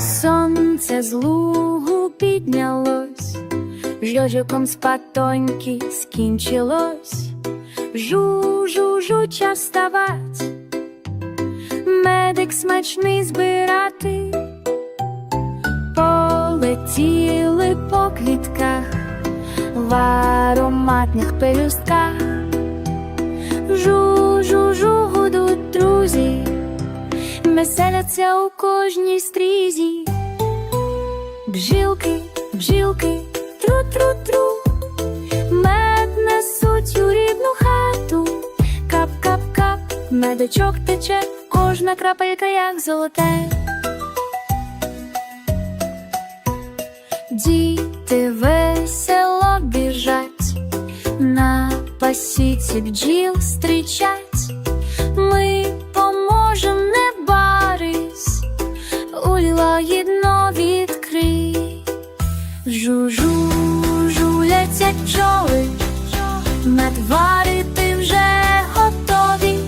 Сонце з лугу піднялось, жожиком з патоньки скінчилось. Жу, жу, жу, вставать, медик смачний збирати, полетіли по квітках в ароматних пелюстках. Веселяться у кожній стрізі. Бжилки, бжилки, тру-тру-тру, мед несуть у рідну хату, кап-кап-кап, медочок тече, кожна крапелька, як золоте. Діти весело біжать, на пасіці бджіл стрічать. Ми Жу-жу, жулять пчоли, мед варити вже готові,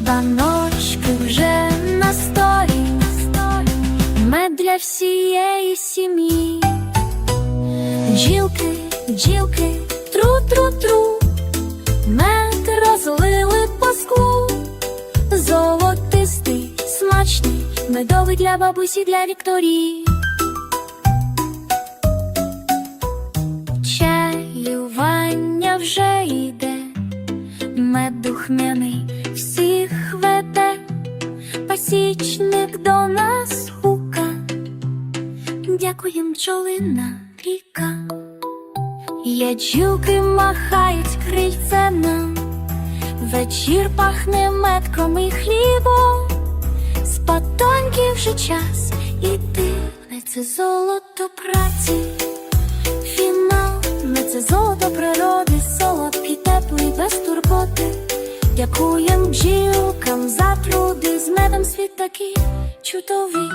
баночки вже на столі, мед для всієї сім'ї. Бджілки, бджілки, тру-тру-тру, мед розлили по склу, золотистий, смачний, медовий для бабусі, для Вікторії. Мед духмяний всіх веде, пасічник до нас гука, дякуєм пчолина ріка. Ячілки махають крильце нам, вечір пахне метком і хлібом, з потоньки вже час іти, не це золото праці, фінал, не це золото Дякуєм бджілкам за труди, з медом світ такий чудовий.